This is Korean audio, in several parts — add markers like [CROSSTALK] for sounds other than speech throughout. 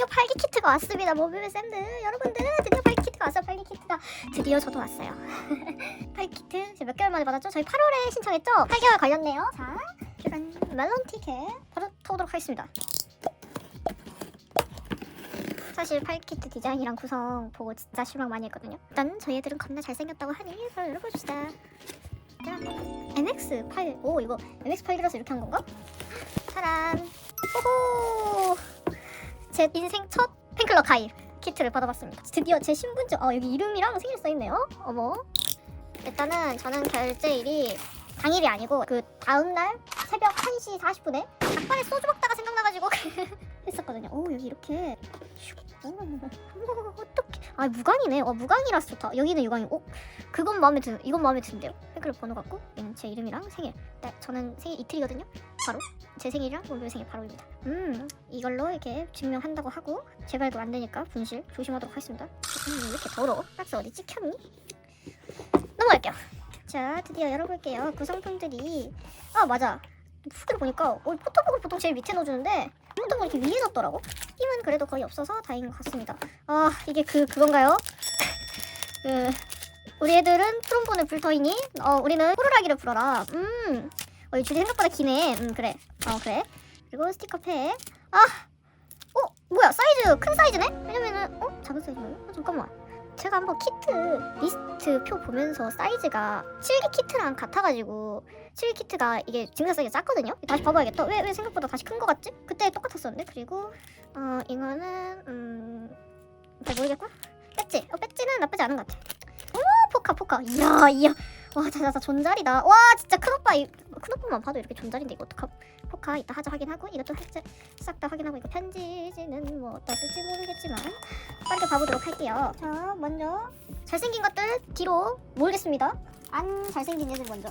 드디어 팔기 키트가 왔습니다. 모빌 쌤들 여러분들 드디어 팔기 키트가 왔어요. 팔기 키트가 드디어 저도 왔어요. [LAUGHS] 팔기 키트 제가 몇 개월 만에 받았죠? 저희 8월에 신청했죠? 8개월 걸렸네요. 자, 짜잔 멜론 티켓 바로 타보도록 하겠습니다. 사실 팔키트 디자인이랑 구성 보고 진짜 실망 많이 했거든요. 일단 저희 애들은 겁나 잘생겼다고 하니 바로 열어봅시다. 짠. MX8. 오 이거 MX8이라서 이렇게 한 건가? 짜란. 호호. 제 인생 첫 팬클럽 가입 키트를 받아봤습니다. 드디어 제 신분증. 어 여기 이름이랑 생일 써 있네요. 어머. 일단은 저는 결제일이 당일이 아니고 그 다음 날 새벽 1시 40분에 닭발에 소주 먹다가 생각나가지고 [LAUGHS] 했었거든요. 오 여기 이렇게 어떡해 아 무광이네 어 무광이라서 좋다 여기는 유광이 어 그건 마음에 드는 이건 마음에 드는데요 팬클럽 번호 같고 얘는 제 이름이랑 생일 네, 저는 생일 이틀이거든요 바로? 제 생일이랑 오늘 생일 바로입니다. 음 이걸로 이렇게 증명한다고 하고 제발도 안 되니까 분실 조심하도록 하겠습니다. 음, 왜 이렇게 더러워? 박스 어디 찍혔니? 넘어갈게요. 자 드디어 열어볼게요. 구성품들이. 아 맞아. 후기를 보니까 어, 포토북을 보통 제일 밑에 넣어주는데 포토북을 이렇게 위에 넣더라고? 힘은 그래도 거의 없어서 다행인 것 같습니다. 아 이게 그 그건가요? [LAUGHS] 그 우리 애들은 트롬본을 불 터이니 어 우리는 호루라기를 불어라. 음, 어, 이 줄이 생각보다 기네. 음 그래. 어 그래. 그리고 스티커 팩. 아, 어 뭐야 사이즈 큰 사이즈네? 왜냐면은 어 작은 사이즈네. 어, 잠깐만. 제가 한번 키트 리스트 표 보면서 사이즈가 7기 키트랑 같아가지고 7기 키트가 이게 증상 사이즈가 작거든요. 다시 봐봐야겠다. 왜 왜 생각보다 다시 큰 거 같지? 그때 똑같았었는데 그리고 어 이거는 음... 잘 모르겠고 배지 어 배지는 나쁘지 않은 것 같아 오 포카 포카 이야 이야 와 자자자 존잘이다 와 진짜 큰오빠 이, 큰오빠만 봐도 이렇게 존잘인데 이거 어떡함 포카 이따 하자 확인하고 이것도 싹다 확인하고 이거 편지지는 뭐 쓸지 모르겠지만 빠르게 봐보도록 할게요. 자 먼저 잘생긴 것들 뒤로 모르겠습니다. 안 잘생긴 애들 먼저.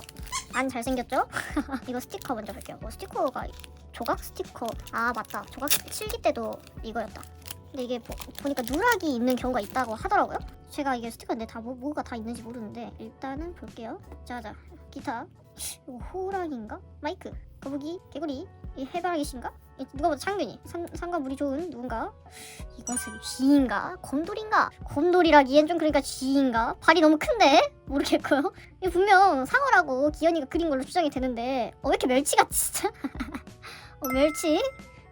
안 잘생겼죠? [LAUGHS] 이거 스티커 먼저 볼게요. 뭐 스티커가 조각 스티커. 아 맞다. 조각 7기 때도 이거였다. 근데 이게 보, 보니까 누락이 있는 경우가 있다고 하더라고요. 제가 이게 스티커인데 다 뭐, 뭐가 다 있는지 모르는데 일단은 볼게요. 자자 기타 이거 호랑인가? 마이크. 거북이 개구리. 이 해바라기신가? 이 누가 봐도 창균이. 산, 산과 물이 좋은 누군가? 이것은 쥐인가? 곰돌인가? 곰돌이라기엔 좀 그러니까 쥐인가? 발이 너무 큰데? 모르겠고요. 이거 분명 상어라고 기현이가 그린 걸로 추정이 되는데 어 왜 이렇게 멸치같이 진짜? [LAUGHS] 어, 멸치?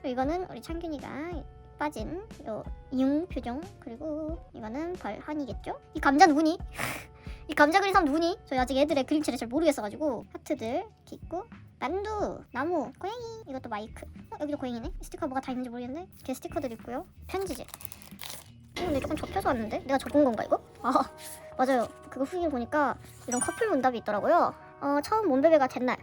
이거는 우리 창균이가 빠진 요융 표정. 그리고 이거는 벌한이겠죠? 이 감자 누구니? 이 감자 그린 사람 누구니? 저희 아직 애들의 그림체를 잘 모르겠어가지고 하트들 이렇게 있고 만두 나무 고양이 이것도 마이크. 어, 여기도 고양이네? 스티커 뭐가 다 있는지 모르겠는데 이렇게 스티커들 있고요. 편지지 어, 근데 조금 접혀서 왔는데? 내가 적은 건가 이거? 아 [LAUGHS] 맞아요. 그거 후기 보니까 이런 커플 문답이 있더라고요. 어 처음 몬베베가 된 날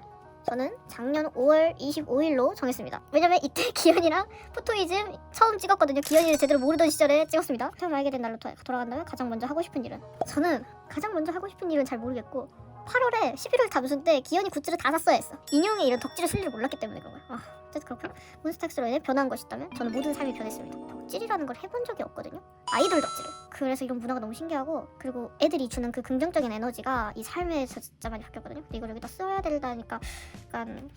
저는 작년 5월 25일로 정했습니다. 왜냐면 이때 [LAUGHS] 기현이랑 포토이즘 처음 찍었거든요. 기현이를 제대로 모르던 시절에 찍었습니다. 처음 알게 된 날로 도- 돌아간다면 가장 먼저 하고 싶은 일은 저는 가장 먼저 하고 싶은 일은 잘 모르겠고 8월에 11월 다 무슨 때 기현이 굿즈를 다 샀어야 했어. 인형에 이런 덕질을 쓸 일을 몰랐기 때문에 그런 거야. 아, 어쨌든 그렇고 몬스타엑스로 인해 변한 것이 있다면 저는 모든 삶이 변했습니다. 덕질이라는 걸 해본 적이 없거든요. 아이돌 덕질을. 그래서 이런 문화가 너무 신기하고 그리고 애들이 주는 그 긍정적인 에너지가 이 삶에서 진짜 많이 바뀌었거든요. 근데 이걸 여기다 써야 된다니까 약간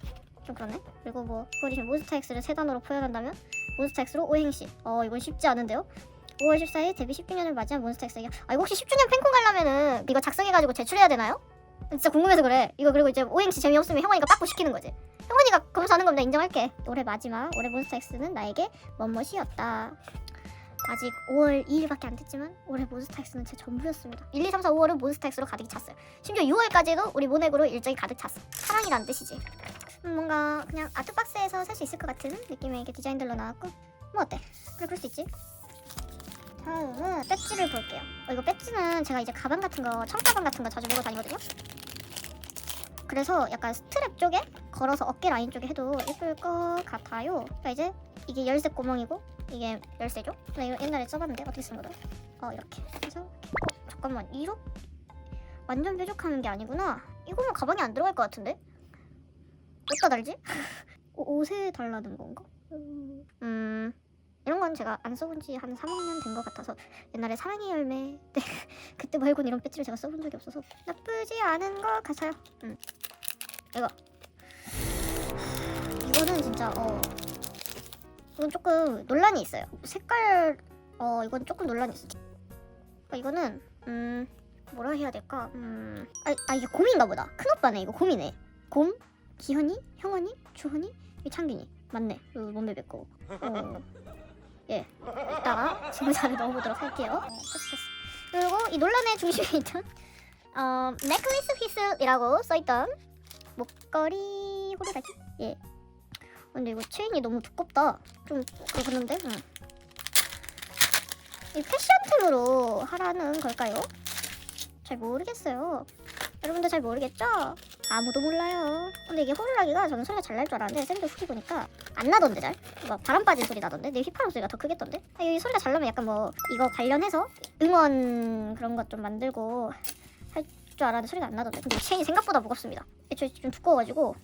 좀 그렇네. 그리고 뭐 그걸 이제 몬스타엑스를 세 단어로 표현한다면 몬스타엑스로 오행시. 어 이건 쉽지 않은데요. 5월 14일 데뷔 10주년을 맞이한 몬스타엑스에게 아 이거 혹시 10주년 팬콘 가려면은 이거 작성해가지고 제출해야 되나요? 진짜 궁금해서 그래. 이거 그리고 이제 오행시 재미없으면 형원이가 빠꾸 시키는 거지. 형원이가 검사 하는 겁니다. 인정할게. 올해 마지막 올해 몬스타엑스는 나에게 멋멋이었다. 아직 5월 2일밖에 안 됐지만 올해 몬스타엑스는 제 전부였습니다. 1, 2, 3, 4, 5월은 몬스타엑스로 가득 찼어요. 심지어 6월까지도 우리 모넥으로 일정이 가득 찼어. 사랑이란 뜻이지. 음, 뭔가 그냥 아트박스에서 살 수 있을 것 같은 느낌의 이게 디자인들로 나왔고 뭐 어때? 그래 그럴 수 있지. 다음은 배지를 볼게요. 어, 이거 배지는 제가 이제 가방 같은 거, 청가방 같은 거 자주 메고 다니거든요. 그래서 약간 스트랩 쪽에 걸어서 어깨 라인 쪽에 해도 예쁠 것 같아요. 그러니까 이제 이게 열쇠 구멍이고 이게 열쇠죠. 나 이거 옛날에 써봤는데 어떻게 쓰는 거더라? 어 이렇게 해서. 어, 잠깐만 이렇게 완전 뾰족하는 게 아니구나. 이거면 가방에 안 들어갈 것 같은데? 어디다 달지? 옷- [LAUGHS] 옷에 달라는 건가? 음, 음 이런 건 제가 안 써본 지 한 3학년 된 것 같아서 옛날에 사랑의 열매 때 [LAUGHS] 그때 말고는 이런 배지를 제가 써본 적이 없어서 나쁘지 않은 것 같아요. 음. 이거 이거는 진짜 어 이건 조금 논란이 있어요. 색깔 어 이건 조금 논란이 있어. 아, 이거는 음 뭐라 해야 될까? 음, 아, 아 이게 곰인가 보다. 큰 오빠네 이거 곰이네. 곰, 기현이, 형원이, 주헌이, 이 창균이 맞네. 그 몸매 뵙고. 어, 예. 이따가 지문자를 넣어보도록 할게요. 그리고 이 논란의 중심에 있던 어, 넥클리스 휘슬이라고 써있던 목걸이 호루라기. 예. 근데 이거 체인이 너무 두껍다. 좀 그런데. 응. 이 패션템으로 하라는 걸까요? 잘 모르겠어요. 여러분들 잘 모르겠죠? 아무도 몰라요. 근데 이게 호루라기가 저는 소리가 잘 날 줄 알았는데 샌드 후기 보니까 안 나던데 잘? 막 바람 빠진 소리 나던데? 내 휘파람 소리가 더 크겠던데? 아, 이 소리가 잘 나면 약간 뭐 이거 관련해서 응원 그런 것 좀 만들고 할 줄 알았는데 소리가 안 나던데 근데 이 체인이 생각보다 무겁습니다. 애초에 좀 두꺼워가지고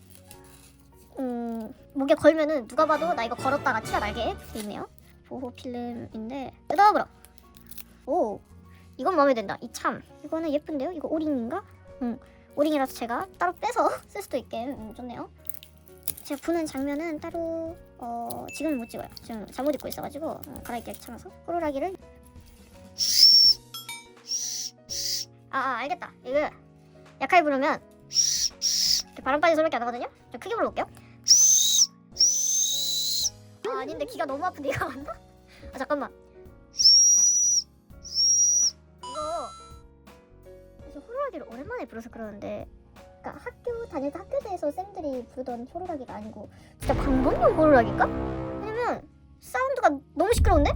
음 목에 걸면은 누가 봐도 나 이거 걸었다가 치가 날게 돼 있네요. 보호 필름인데 뜯어버려. 오 이건 마음에 든다. 이 참. 이거는 예쁜데요? 이거 오링인가? 응. 오링이라서 제가 따로 빼서 [LAUGHS] 쓸 수도 있게 음, 좋네요. 제가 부는 장면은 따로 어 지금은 못 찍어요. 지금 잠옷 입고 있어가지고 어, 갈아입기 귀찮아서 호루라기를 아, 아 알겠다. 이거 약하게 부르면 바람 빠진 소리밖에 안 나거든요. 좀 크게 불러볼게요. 아 아닌데 귀가 너무 아픈데 이거 맞나? 아 잠깐만. 이거 그래서 호루라기를 오랜만에 불어서 그러는데 그러니까 학교 다닐 때 학교에서 쌤들이 부르던 호루라기가 아니고 진짜 방범용 호루라기인가? 왜냐면 사운드가 너무 시끄러운데?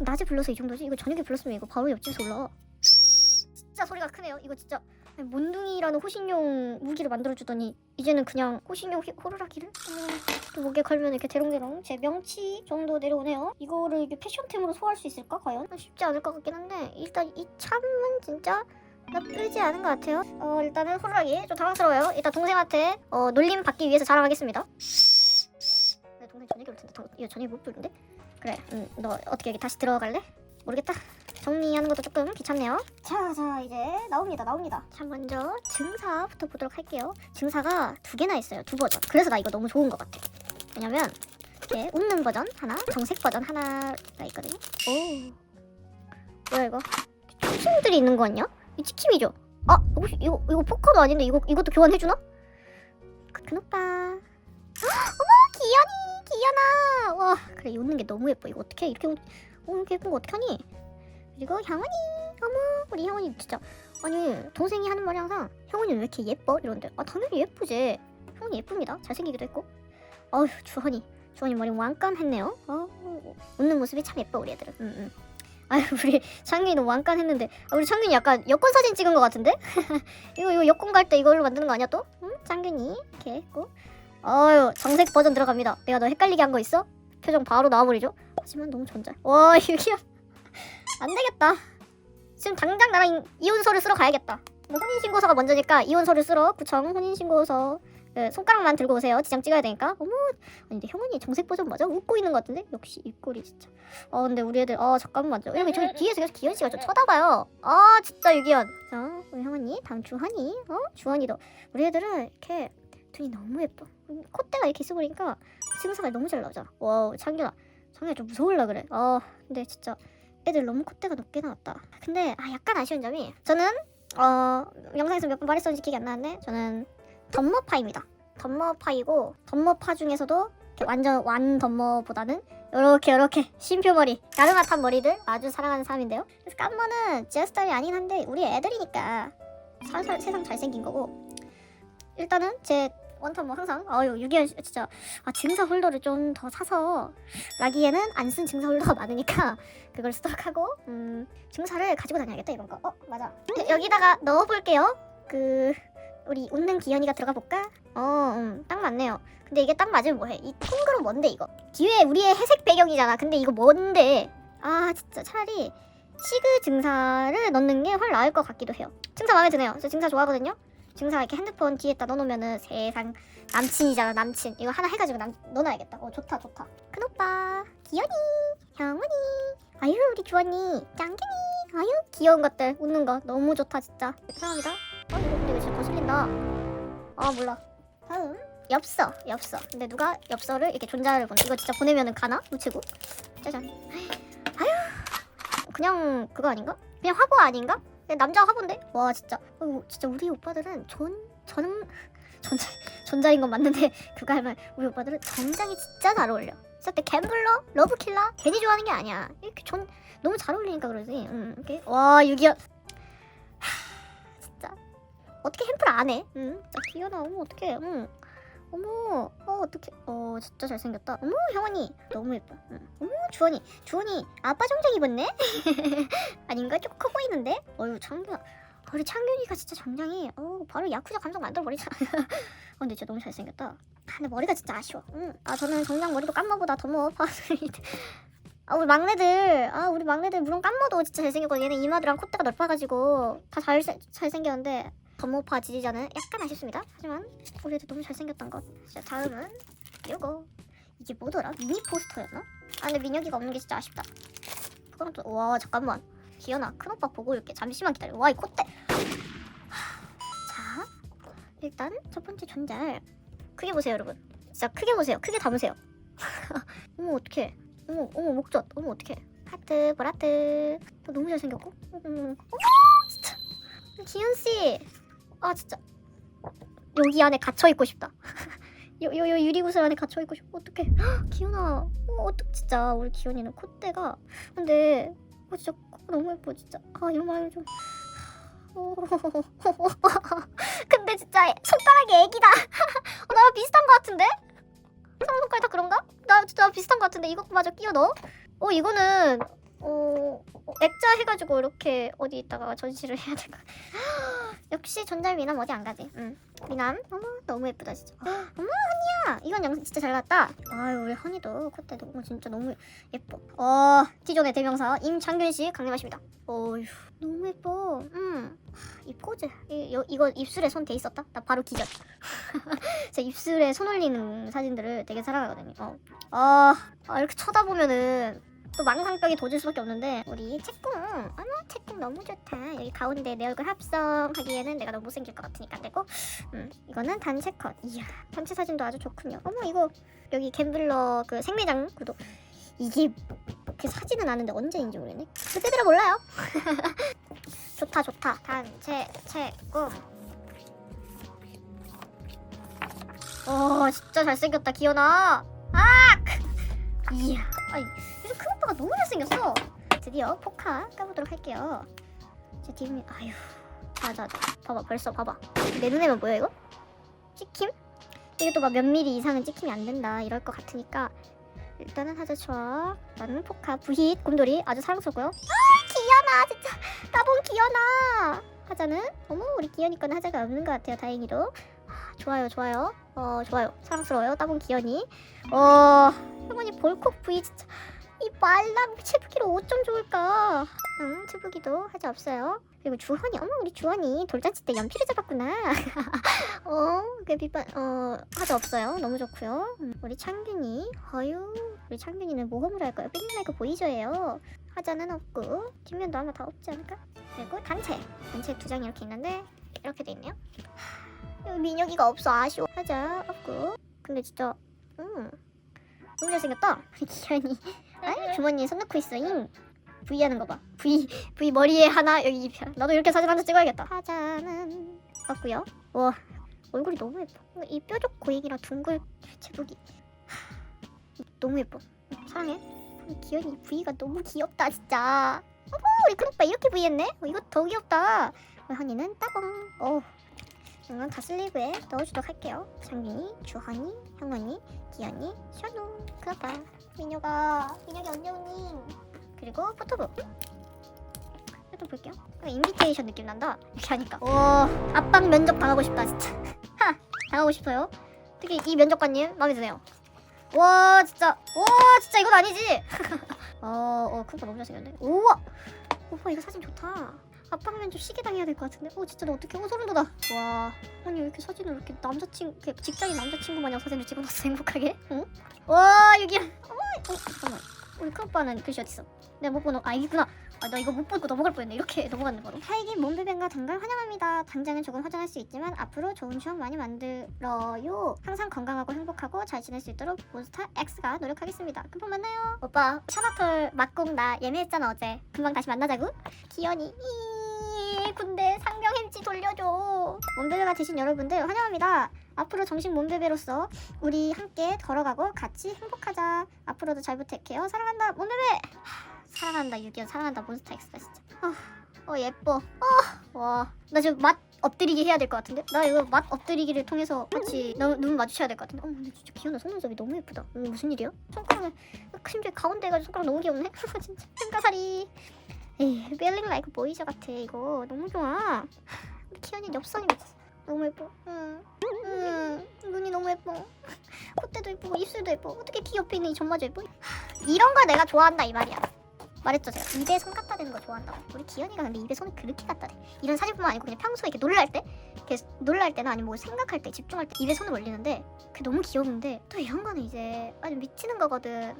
낮에 불러서 이 정도지? 이거 저녁에 불렀으면 이거 바로 옆집에서 올라와 진짜 소리가 크네요 이거 진짜 몬둥이라는 호신용 무기를 만들어주더니 이제는 그냥 호신용 휘- 호루라기를 음, 또 목에 걸면 이렇게 대롱대롱 제 명치 정도 내려오네요 이거를 이게 패션템으로 소화할 수 있을까 과연? 쉽지 않을 것 같긴 한데 일단 이 참은 진짜 나쁘지 않은 것 같아요 어 일단은 호루라기 좀 당황스러워요 일단 동생한테 어 놀림 받기 위해서 자랑하겠습니다 내 동생 저녁에 올 텐데 더, 이거 저녁에 못 부르는데? 그래 음, 너 어떻게 여기 다시 들어갈래? 모르겠다 정리하는 것도 조금 귀찮네요. 자, 자 이제 나옵니다, 나옵니다. 자, 먼저 증사부터 보도록 할게요. 증사가 두 개나 있어요, 두 버전. 그래서 나 이거 너무 좋은 것 같아. 왜냐면 이렇게 웃는 버전 하나, 정색 버전 하나가 있거든요. 오, 뭐야 이거? 치킨들이 있는 거 아니야? 이 치킨이죠? 아, 혹시 이거 이거 포커도 아닌데 이거 이것도 교환해 주나? 큰 오빠. 어머, 기현이, 기현아. 와, 그래 이 웃는 게 너무 예뻐. 이거 어떻게 이렇게 웃- 어, 이렇게 예쁜 거 어떻게 하니? 그리고 형원이 어머 우리 형원이 진짜. 아니 동생이 하는 말이 항상 형원이 왜 이렇게 예뻐? 이런데. 아 당연히 예쁘지. 형원이 예쁩니다. 잘생기기도 했고. 어휴 주헌이. 주헌이 머리 완감했네요. 어 웃는 모습이 참 예뻐 우리 애들은. 음, 음. 아유 우리 창균이도 완감했는데. 아, 우리 창균이 약간 여권 사진 찍은 것 같은데? [LAUGHS] 이거 이거 여권 갈 때 이걸로 만드는 거 아니야 또? 응? 창균이. 이렇게 했고 어휴 정색 버전 들어갑니다. 내가 너 헷갈리게 한 거 있어? 표정 바로 나와버리죠 하지만 너무 전잘 와 [LAUGHS] 유기야 안 되겠다. 지금 당장 나랑 이혼서를 쓰러 가야겠다. 뭐 혼인신고서가 먼저니까 이혼서를 쓰러 구청 혼인신고서 그 손가락만 들고 오세요. 지장 찍어야 되니까. 어머, 아니 근데 형원이 정색 버전 맞아? 웃고 있는 것 같은데? 역시 입꼬리 진짜. 아 근데 우리 애들 아 잠깐만 여기 저기 뒤에서 계속 기현 씨가 좀 쳐다봐요. 아 진짜 유기현. 자 우리 형원이 다음 주환이 어 주환이도 우리 애들은 이렇게 눈이 너무 예뻐. 음, 콧대가 이렇게 있어 보니까 증사가 너무 잘 나오잖아. 와 창균아, 창균아 좀 무서울라 그래. 아 근데 진짜. 애들 너무 콧대가 높게 나왔다. 근데 아 약간 아쉬운 점이 저는 어 영상에서 몇 번 말했었는지 기억이 안 나는데 저는 덤머파입니다. 덤머파이고 덤머파 중에서도 완전 완 덤머보다는 이렇게 이렇게 쉼표머리 가르마탄 머리들 아주 사랑하는 사람인데요. 그래서 깐머는 제 스타일이 아닌 한데 우리 애들이니까 사, 사, 세상 잘생긴 거고 일단은 제 원턴 뭐 항상 유기현 씨 진짜 아 증사 홀더를 좀 더 사서 라기에는 안 쓴 증사 홀더가 [LAUGHS] 많으니까 그걸 스톡하고 음 증사를 가지고 다녀야겠다 이번 거. 어 맞아. 네, 여기다가 넣어볼게요. 그 우리 웃는 기현이가 들어가 볼까? 어, 음, 딱 맞네요. 근데 이게 딱 맞으면 뭐해? 이 통그로 뭔데 이거? 뒤에 우리의 회색 배경이잖아. 근데 이거 뭔데? 아 진짜 차라리 시그 증사를 넣는 게 훨 나을 것 같기도 해요. 증사 마음에 드네요. 저 증사 좋아하거든요. 증사 이렇게 핸드폰 뒤에다 넣어놓으면은 세상 남친이잖아 남친. 이거 하나 해가지고 남 넣어놔야겠다. 어 좋다 좋다. 큰 오빠 기현이 형원이. 아유 우리 주원이. 짱갱이 아유 귀여운 것들 웃는 거. 너무 좋다 진짜. 사랑합니다. 어 이거 근데 왜 진짜 거슬린다? 아 몰라. 다음. 엽서 엽서. 근데 누가 엽서를 이렇게 존자를 보내? 이거 진짜 보내면은 가나? 우체국 짜잔. 아휴. 그냥 그거 아닌가? 그냥 화보 아닌가 남자 화보인데 와 진짜. 어, 진짜 우리 오빠들은 존전 전자 전자인 건 맞는데 [LAUGHS] 그거 하면 우리 오빠들은 정장이 진짜 잘 어울려. 진짜 때 갬블러 러브킬러 괜히 좋아하는 게 아니야. 이렇게 전 너무 잘 어울리니까 그러지. 응 이렇게. 와 유기현 진짜. 어떻게 햄플 안 해? 응 진짜 어머 어떡해. 응 어머 어 어떡해. 어 진짜 잘생겼다. 어머 형원이 너무 예뻐. 응. 어머 주원이. 주원이 아빠 정장 입었네? [LAUGHS] 아닌가? 조금 커 보이는데? 어유 창균 우리 창균이가 진짜 정장이 어 바로 야쿠자 감성 만들어 버리잖아 어, [LAUGHS] 근데 진짜 너무 잘생겼다. 아, 근데 머리가 진짜 아쉬워. 응. 아 저는 정장 머리도 깜머보다 더머 아 우리 막내들. 아 우리 막내들 물론 깜머도 진짜 잘생겼고 얘는 이마드랑 콧대가 넓어가지고 다잘 잘생겼는데 더모파 지지자는 약간 아쉽습니다. 하지만 우리 애들 너무 잘생겼던 것. 자, 다음은 이거. 이게 뭐더라? 미니 포스터였나? 아 근데 민혁이가 없는 게 진짜 아쉽다. 그럼 또 와 잠깐만. 기현아 큰 오빠 보고 올게. 잠시만 기다려. 와 이 콧대. 자 일단 첫 번째 존잘. 크게 보세요 여러분. 진짜 크게 보세요. 크게 담으세요. [LAUGHS] 어머 어떡해. 어머 어머 목젖. 어머 어떡해. 하트 보라트. 어, 너무 잘생겼고. 어머 어머 어머. 진짜. 기현 씨 아 진짜. 여기 안에 갇혀 있고 싶다. [LAUGHS] 요 요 요 유리구슬 안에 갇혀 있고 싶어 어떡해. 기현아. 어, 어떡 진짜. 우리 기현이는 콧대가. 근데 어 진짜 너무 예뻐 진짜. 아 이런 말을 좀. 어, [LAUGHS] 근데 진짜 손가락이 애기다. [LAUGHS] 어, 나랑 비슷한 거 같은데? 손가락 다 그런가? 나 진짜 비슷한 거 같은데. 이것마저 끼워 넣어? 어 이거는 어 어, 액자 해가지고 이렇게 어디 있다가 전시를 해야 될 것. 역시 전잘 미남 어디 안 가지? 응. 미남 어머 너무 예쁘다 진짜. 어머 허니야 이건 영 진짜 잘 나왔다. 아유 우리 허니도 콧대 너무 진짜 너무 예뻐. 어 기존의 대명사 임창균 씨 강림하십니다. 어휴 너무 예뻐. 음. 입 포즈 이, 여, 이거 입술에 손 대 있었다? 나 바로 기절. [LAUGHS] 제 입술에 손 올리는 사진들을 되게 사랑하거든요. 어. 아, 아 이렇게 쳐다보면은 또 망상병이 도질 수밖에 없는데 우리 채꿍 어머 채꿍 너무 좋다. 여기 가운데 내 얼굴 합성하기에는 내가 너무 못생길 것 같으니까 안 되고. 음 이거는 단체 컷. 이야 단체 사진도 아주 좋군요. 어머 이거 여기 갬블러 그 생매장 구도 이게 그 사진은 아는데 언제인지 모르겠네. 그때들은 몰라요. [LAUGHS] 좋다 좋다. 단체 채꿍 어 진짜 잘생겼다 기현아. 아 이야 아이 오빠가 너무 잘생겼어. 드디어 포카 까보도록 할게요. 제 뒤에 아휴 자자자. 봐봐 벌써 봐봐. 내 눈에만 보여 이거? 찍힘? 이게 또 막 몇 미리 이상은 찍힘이 안 된다 이럴 것 같으니까. 일단은 하자 추억 나는 포카 부힛 곰돌이. 아주 사랑스럽고요. 아 기현아 진짜. 따봉 기현아 하자는? 어머 우리 기현이 거는 하자가 없는 것 같아요 다행히도. 아, 좋아요 좋아요. 어 좋아요. 사랑스러워요 따봉 기현이 어 형원이 볼콕 부위 진짜 이 말랑 채부기로 어쩜 좋을까? 응 채부기도 하자 없어요. 그리고 주헌이 어머 우리 주헌이 돌잔치 때 연필을 잡았구나. 어 그 [LAUGHS] 비반 어 하자 없어요. 너무 좋고요. 음, 우리 창균이 어유 우리 창균이는 모험을 할까요? 뺑뺑하고 보이죠예요. 하자는 없고 뒷면도 아마 다 없지 않을까? 그리고 단체. 단체 두 장이 이렇게 있는데 이렇게 돼 있네요. 민혁이가 없어. 아쉬워. 하자 없고. 근데 진짜 음 너무 잘생겼다. [LAUGHS] 기현이 아 주머니에 손 넣고 있어잉. V 하는 거봐. V V 머리에 하나 여기 입 나도 이렇게 사진 한 장 찍어야겠다. 하자는 없고요. 와 얼굴이 너무 예뻐. 이 뾰족 고양이랑 둥글 제복이. 하, 너무 예뻐. 사랑해. 기현이 V가 너무 귀엽다 진짜. 어머 우리 큰 오빠 이렇게 V 했네? 어, 이거 더 귀엽다. 우리 한이는 따봉. 어 이건 다 슬리브에 넣어주도록 할게요. 장빈이, 주한이, 형원이, 기현이, 션우. 그렇다. 민혁아 민혁이 언제 오니. 그리고 포토북 또 볼게요. 인비테이션 느낌 난다. 이렇게 하니까. 와 압박 면접 당하고 싶다 진짜. [LAUGHS] 하 당하고 싶어요. 특히 이 면접관님 마음에 드네요. 와 진짜. 와 진짜 이건 아니지. [LAUGHS] 어어 큰거 너무 잘생겼네. 우와! 오빠 이거 사진 좋다 압박 면접 시계 당해야 될 것 같은데 어 진짜 나 어떻게 어 소름 돋아 와 아니 왜 이렇게 사진을 이렇게 남자친 그 직장인 남자친구 마냥 사진을 찍어놨어 행복하게 응? 와 여기 어머 어, 잠깐만 우리 큰 오빠는 글씨 어딨어 내가 못 보는 아 이구나 아, 나 이거 못 보고 넘어갈 뻔했네. 이렇게 넘어갔네 바로. 하이기 몸베뱅과 단걸 환영합니다. 당장은 조금 허전할 수 있지만 앞으로 좋은 추억 많이 만들어요. 항상 건강하고 행복하고 잘 지낼 수 있도록 몬스타 X가 노력하겠습니다. 금방 만나요. 오빠 샤나톨 막공 나 예매했잖아 어제. 금방 다시 만나자고. 기현이 이 군대 상병 햄찌 돌려줘. 몸베베가 되신 여러분들 환영합니다. 앞으로 정식 몸베베로서 우리 함께 걸어가고 같이 행복하자. 앞으로도 잘 부탁해요. 사랑한다 몸베베. 사랑한다 유기현 사랑한다 몬스타 X다 진짜 아, 어 예뻐 어, 와나 지금 맛 엎드리기 해야 될 것 같은데 나 이거 맛 엎드리기를 통해서 같이 눈, 눈 마주쳐야 될 것 같은데 어머 근데 진짜 기현아 속눈썹이 너무 예쁘다 이거 무슨 일이야? 손가락에 심지어 가운데 해가지고 손가락 너무 귀엽네 [LAUGHS] 진짜 햄가살이 에이 벨링 라이크 보이저 같아. 이거 너무 좋아. 우리 기현이 엽선이 미쳤어. 너무 예뻐. 응. 응. 눈이 너무 예뻐. 콧대도 예쁘고 입술도 예뻐. 어떻게 귀 옆에 있는 이 점마저 예뻐? 이런 걸 내가 좋아한다 이 말이야. 말했죠 제가. 입에 손 갖다 대는 거 좋아한다고. 우리 기현이가 근데 입에 손을 그렇게 갖다 대. 이런 사진뿐만 아니고 그냥 평소에 이렇게 놀랄 때 이렇게 놀랄 때나 아니면 뭐 생각할 때 집중할 때 입에 손을 올리는데 그게 너무 귀여운데 또 이런 거는 이제 아주 미치는 거거든. 아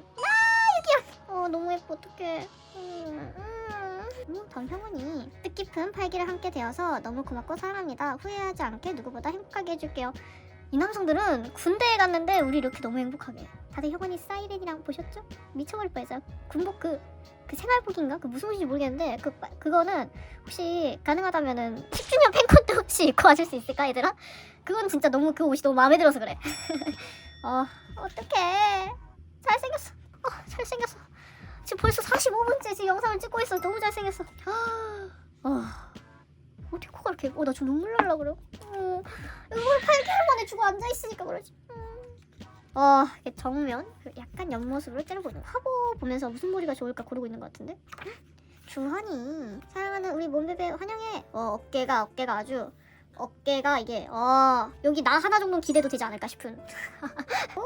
유기현 어 너무 예뻐. 어떡해. 음, 음. 음, 정형훈이 뜻깊은 팔기를 함께 되어서 너무 고맙고 사랑합니다. 후회하지 않게 누구보다 행복하게 해줄게요. 이 남성들은 군대에 갔는데 우리 이렇게 너무 행복하게. 다들 혁원이 사이렌이랑 보셨죠? 미쳐버릴 뻔했어요. 군복 그, 그 생활복인가? 그 무슨 옷인지 모르겠는데 그, 그거는 혹시 가능하다면은 10주년 팬콘 때 혹시 입고 와줄 수 있을까 얘들아? 그건 진짜 너무 그 옷이 너무 마음에 들어서 그래. [LAUGHS] 어 어떡해. 잘생겼어. 어 잘생겼어 지금 벌써 45분째 지금 영상을 찍고 있어. 너무 잘생겼어. 어 어떻게 코가 이렇게 어 나 지금 눈물 날라 그래 어, 이걸 8개월 만에 주고 앉아 있으니까 그러지. 음. 어 정면 그 약간 옆모습으로 거. 화보 보면서 무슨 머리가 좋을까 고르고 있는 것 같은데? 주환이 사랑하는 우리 몸베베 환영해. 어 어깨가 어깨가 아주 어깨가 이게 어 여기 나 하나 정도는 기대도 되지 않을까 싶은. [LAUGHS] 오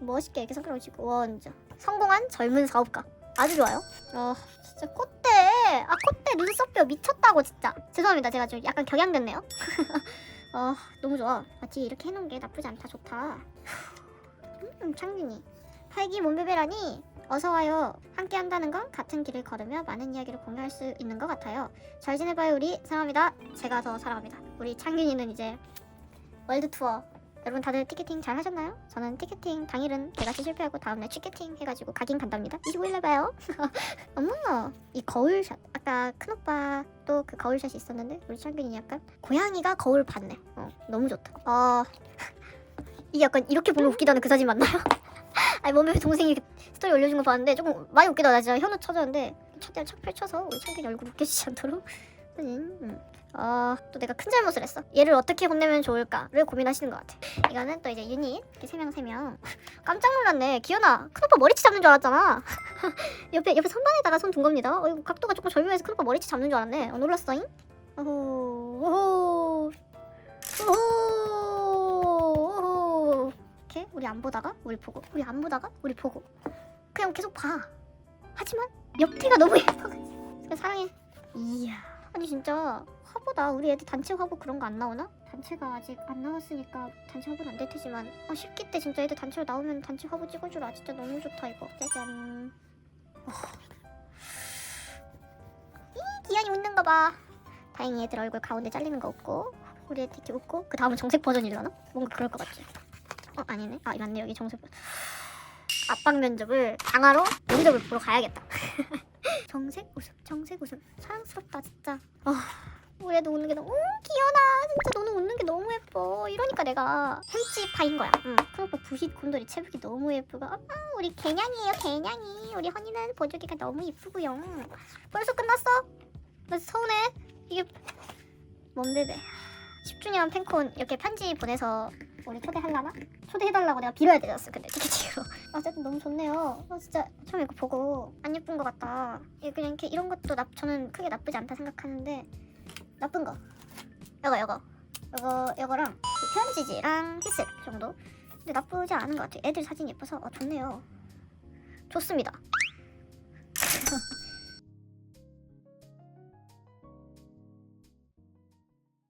멋있게 이렇게 손가락을 쥐고. 완전 성공한 젊은 사업가. 아주 좋아요. 어 진짜 콧대. 아 콧대 눈썹뼈 미쳤다고 진짜. 죄송합니다. 제가 좀 약간 격양됐네요. 어 [LAUGHS] 너무 좋아. 아 뒤에 이렇게 해놓은 게 나쁘지 않다. 좋다. 음 창균이. 팔기 몸베베라니 어서 와요. 함께 한다는 건 같은 길을 걸으며 많은 이야기를 공유할 수 있는 것 같아요. 잘 지내봐요 우리. 사랑합니다. 제가 더 사랑합니다. 우리 창균이는 이제 월드 투어 여러분 다들 티켓팅 잘 하셨나요? 저는 티켓팅 당일은 개같이 실패하고 다음날 취캐팅 해가지고 가긴 간답니다. 25일날 봐요. [LAUGHS] 어머 이 거울샷. 아까 큰오빠 또 그 거울샷이 있었는데 우리 창균이 약간 고양이가 거울 봤네. 어 너무 좋다. 어 [LAUGHS] 이게 약간 이렇게 보면 웃기다는 그 사진 맞나요? [LAUGHS] 아니 몸에 동생이 스토리 올려준 거 봤는데 조금 많이 웃기다. 나 진짜 현우 쳐졌는데 최대한 착 펼쳐서 우리 창균이 얼굴 웃겨지지 않도록 음. 어또 내가 큰 잘못을 했어. 얘를 어떻게 혼내면 좋을까를 고민하시는 것 같아. 이거는 또 이제 유닛 이렇게 세 명 세 명. [LAUGHS] 깜짝 놀랐네. 기현아 큰오빠 머리치 잡는 줄 알았잖아. [LAUGHS] 옆에 옆에 선반에다가 손 둔 겁니다. 어 이거 각도가 조금 절묘해서 큰오빠 머리치 잡는 줄 알았네. 어 놀랐어잉? 오호 오호 오호 오호 이렇게 우리 안 보다가 우리 보고 우리 안 보다가 우리 보고. 그냥 계속 봐. 하지만 옆태가 너무 예뻐 사랑해. 이야 아니 진짜. 화보다 우리 애들 단체 화보 그런 거 안 나오나? 단체가 아직 안 나왔으니까 단체 화보는 안 될 테지만. 아 10기 때 진짜 애들 단체로 나오면 단체 화보 찍어주라 진짜 너무 좋다 이거. 짜잔. 어. 이 기현이 웃는 거봐. 다행히 애들 얼굴 가운데 잘리는 거 없고 우리 애들 이렇게 웃고 그 다음은 정색 버전이려나? 뭔가 그럴 것 같지 어 아니네. 아 맞네. 여기 정색 버전. 압박 면접을 강화로 면접을 보러 가야겠다 [LAUGHS] 정색 웃음 정색 웃음 사랑스럽다 진짜. 아 우리 애도 웃는 게 너무 음, 기현아 진짜 너는 웃는 게 너무 예뻐. 이러니까 내가 햄찌파인 거야. 응. 그오빠 부싯 곰돌이 체복이 너무 예쁘고 아 우리 개냥이에요 개냥이. 우리 허니는 보조개가 너무 이쁘고요. 벌써 끝났어? 나 서운해. 이게 뭔 베베 10주년 팬콘 이렇게 편지 보내서 우리 초대하려나? 초대해달라고 내가 빌어야 되었어 근데 티켓팅으로 [LAUGHS] 어쨌든 너무 좋네요. 어, 진짜 처음에 이거 보고 안 예쁜 것 같다. 그냥 이렇게 이런 것도 나, 저는 크게 나쁘지 않다 생각하는데 나쁜 거. 이거 이거. 이거 이거랑 그 편지지랑 휘슬 정도? 근데 나쁘지 않은 것 같아요. 애들 사진 예뻐서. 어, 좋네요. 좋습니다 [LAUGHS]